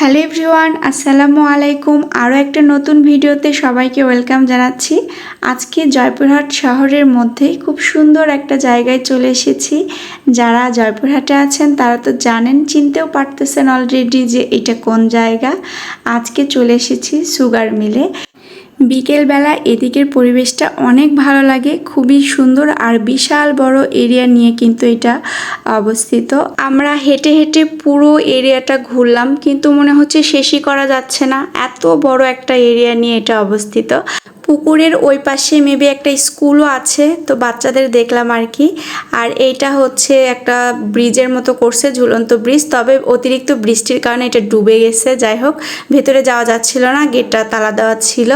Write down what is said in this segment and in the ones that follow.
Hello everyone, আসসালামু আলাইকুম। আরও একটা নতুন ভিডিওতে সবাইকে ওয়েলকাম জানাচ্ছি। আজকে জয়পুরহাট শহরের মধ্যেই খুব সুন্দর একটা জায়গায় চলে এসেছি। যারা জয়পুরহাটে আছেন, তারা তো জানেন, চিনতেও পারতেছেন অলরেডি যে এটা কোন জায়গা। আজকে চলে এসেছি সুগার মিলে। বিকেলবেলা এদিকের পরিবেশটা অনেক ভালো লাগে, খুবই সুন্দর আর বিশাল বড় এরিয়া নিয়ে কিন্তু এটা অবস্থিত। আমরা হেঁটে হেঁটে পুরো এরিয়াটা ঘুরলাম, কিন্তু মনে হচ্ছে শেষই করা যাচ্ছে না। এত বড় একটা এরিয়া নিয়ে এটা অবস্থিত। পুকুরের ওই পাশে মেবি একটা স্কুলও আছে, তো বাচ্চাদের দেখলাম আর কি। আর এইটা হচ্ছে একটা ব্রিজের মতো করছে, ঝুলন্ত ব্রিজ তবে অতিরিক্ত বৃষ্টির কারণে এটা ডুবে গেছে, যাই হোক। ভেতরে যাওয়া যাচ্ছিল না গেটটা তালা দেওয়া ছিল।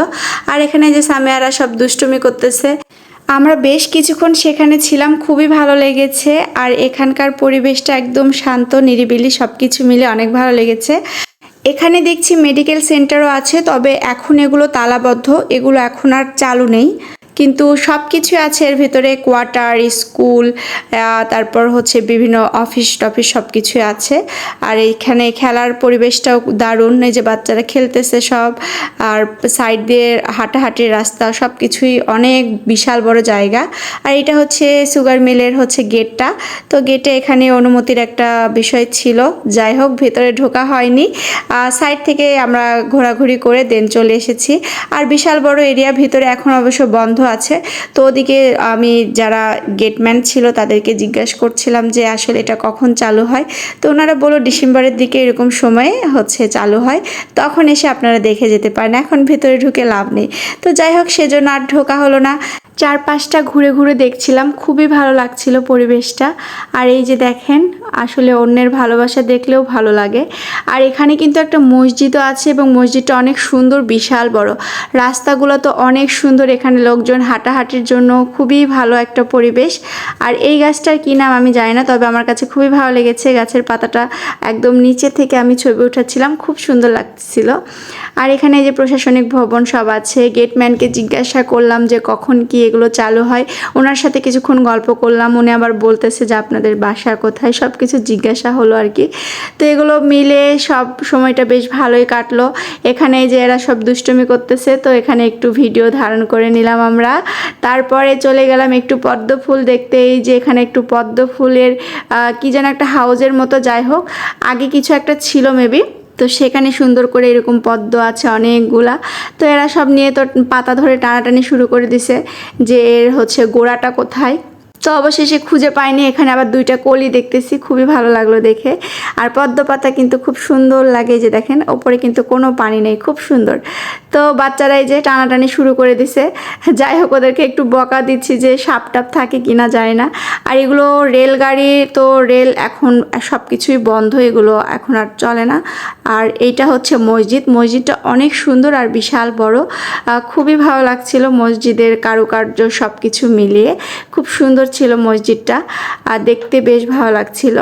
আর এখানে যে সামিয়ারা সব দুষ্টুমি করতেছে, আমরা বেশ কিছুক্ষণ সেখানে ছিলাম, খুবই ভালো লেগেছে। আর এখানকার পরিবেশটা একদম শান্ত, নিরিবিলি সব কিছু মিলে অনেক ভালো লেগেছে। এখানে দেখছি মেডিকেল সেন্টারও আছে তবে এখন এগুলো তালাবদ্ধ। এগুলো এখন আর চালু নেই। কিন্তু সব কিছু আছে এর ভিতরে কোয়ার্টার, স্কুল তারপর হচ্ছে বিভিন্ন অফিস টফিস সব কিছু আছে। আর এইখানে খেলার পরিবেশটাও দারুণ, এই যে বাচ্চারা খেলতেছে সব, আর সাইড দিয়ে হাঁটাহাঁটির রাস্তা সব কিছুই অনেক বিশাল বড় জায়গা। আর এটা হচ্ছে সুগার মিলের হচ্ছে গেটটা। তো গেটে এখানে অনুমতির একটা বিষয় ছিল, যাই হোক ভেতরে ঢোকা হয়নি। সাইড থেকে আমরা ঘোরাঘুরি করে দেন চলে এসেছি। আর বিশাল বড় এরিয়া ভিতরে এখন অবশ্য বন্ধ আছে। তো ওদিকে আমি যারা গেটম্যান ছিল তাদেরকে জিজ্ঞাসা করছিলাম যে আসলে এটা কখন চালু হয়। তো ওনারা বলো ডিসেম্বরের দিকে এরকম সময়ে হচ্ছে চালু হয়। তখন এসে আপনারা দেখে যেতে পারেন, এখন ভেতরে ঢুকে লাভ নেই। তো যাই হোক, সেজন্য আর ঢোকা হলো না। চারপাশটা ঘুরে ঘুরে দেখছিলাম, খুবই ভালো লাগছিল পরিবেশটা। আর এই যে দেখেন, আসলে অন্যের ভালোবাসা দেখলেও ভালো লাগে। আর এখানে কিন্তু একটা মসজিদও আছে এবং মসজিদটা অনেক সুন্দর, বিশাল বড়। রাস্তাগুলো তো অনেক সুন্দর, এখানে লোকজন হাঁটাহাঁটির জন্য খুবই ভালো একটা পরিবেশ। আর এই গাছটার কী নাম আমি জানি না, তবে আমার কাছে খুবই ভালো লেগেছে। গাছের পাতাটা একদম নিচে থেকে আমি ছবি উঠাচ্ছিলাম, খুব সুন্দর লাগছিল। আর এখানে যে প্রশাসনিক ভবন সব আছে, গেটম্যানকে জিজ্ঞাসা করলাম যে কখন কি এগুলো চালু হয়। ওনার সাথে কিছুক্ষণ গল্প করলাম। উনি আবার বলতেছে যে আপনাদের বাসা কোথায়? সব কিছু জিজ্ঞাসা হলো আর কি। তো এগুলো মিলে সব সময়টা বেশ ভালোই কাটলো। এখানে যে এরা সব দুষ্টুমি করতেছে, তো এখানে একটু ভিডিও ধারণ করে নিলাম আমরা। তারপরে চলে গেলাম একটু পদ্ম ফুল দেখতে। এই যে এখানে একটু পদ্ম ফুলের কি যেন একটা হাউজের মতো যাই হোক। আগে কিছু একটা ছিল মেবি। তো সেখানে সুন্দর করে এরকম পদ্ম আছে, অনেকগুলা। তো এরা সব নিয়ে তো পাতা ধরে টানাটানি শুরু করে দিছে যে এর হচ্ছে গোড়াটা কোথায়? তো অবশেষে খুঁজে পাইনি, এখানে আবার দুইটা কলি দেখতেছি, খুবই ভালো লাগল দেখে। আর পদ্ম পাতা কিন্তু খুব সুন্দর লাগে যে দেখেন, ওপরে কিন্তু কোনো পানি নেই, খুব সুন্দর। তো বাচ্চারা এই যে টানাটানি শুরু করে দিছে, যাই হোক ওদেরকে একটু বকা দিচ্ছি যে সাপ টাপ থাকে কিনা যায় না। আর এগুলো রেলগাড়ি, তো রেল এখন সব কিছুই বন্ধ, এগুলো এখন আর চলে না। আর এইটা হচ্ছে মসজিদ, মসজিদটা অনেক সুন্দর আর বিশাল বড়। খুবই ভালো লাগছিল মসজিদের কারুকার্য সব কিছু মিলিয়ে। খুব সুন্দর ছিল মসজিদটা, আর দেখতে বেশ ভালো লাগছিল।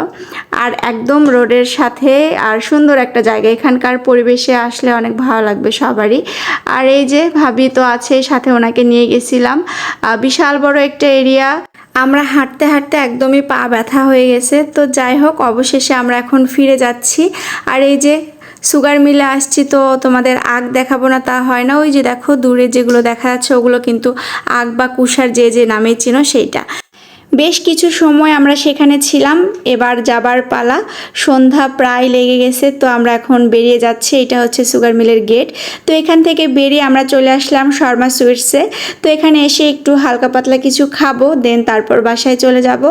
আর একদম রোডের সাথে আর সুন্দর একটা জায়গা। এখানকার পরিবেশে আসলে অনেক ভালো লাগবে সবারই। আর এই যে ভাবি তো আছে, সাথে ওনাকে নিয়ে গেছিলাম। বিশাল বড় একটা এরিয়া। আমরা হাঁটতে হাঁটতে একদমই পা ব্যথা হয়ে গেছে। তো যাই হোক, অবশেষে আমরা এখন ফিরে যাচ্ছি। আর এই যে সুগার মিলে আসছি, তো তোমাদের আগ দেখাবো না, তা হয় না। ওই যে দেখো, দূরে যেগুলো দেখা যাচ্ছে, ওগুলো কিন্তু আগ বা কুষার যে যে নামে চিনো সেইটা। বেশ কিছু সময় আমরা সেখানে ছিলাম, এবার যাবার পালা। সন্ধ্যা প্রায় লেগে গেছে, তো আমরা এখন বেরিয়ে যাচ্ছি, এটা হচ্ছে সুগার মিলের গেট। তো এখান থেকে বেরিয়ে আমরা চলে আসলাম শর্মা সুইটসে। তো এখানে এসে একটু হালকা পাতলা কিছু খাব, দেন তারপর বাসায় চলে যাব।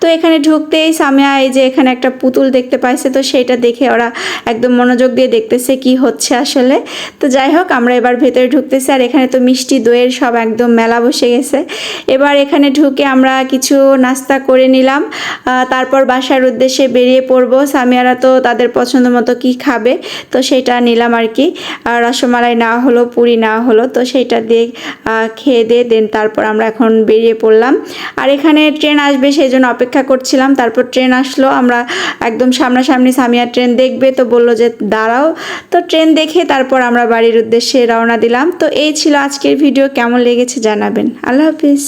তো এখানে ঢুকতেই সামিয়া এই যে এখানে একটা পুতুল দেখতে পাইছে, তো সেটা দেখে ওরা একদম মনোযোগ দিয়ে দেখতেছে কি হচ্ছে আসলে। তো যাই হোক, আমরা এবার ভেতরে ঢুকতেছি, আর এখানে তো মিষ্টি দইয়ের সব একদম মেলা বসে গেছে। এবার এখানে ঢুকে আমরা কিছু নাস্তা করে নিলাম। তারপর বাসার উদ্দেশ্যে বেরিয়ে পড়ব। সামিয়ারা তো তাদের পছন্দ মতো কী খাবে, তো সেটা নিলাম আর কি। রসমালাই না হলো পুরি না হলো তো সেটা দিয়ে খেয়ে দিয়ে দেন, তারপর আমরা এখন বেরিয়ে পড়লাম। আর এখানে ট্রেন আসবে সেই জন্য অপেক্ষা করছিলাম। তারপর ট্রেন আসলো, আমরা একদম সামনাসামনি সামিয়া ট্রেন দেখবে, তো বলল যে, দাঁড়াও। তো ট্রেন দেখে তারপর আমরা বাড়ির উদ্দেশ্যে রওনা দিলাম। তো এই ছিল আজকের ভিডিও, কেমন লেগেছে জানাবেন। আল্লাহ হাফিজ।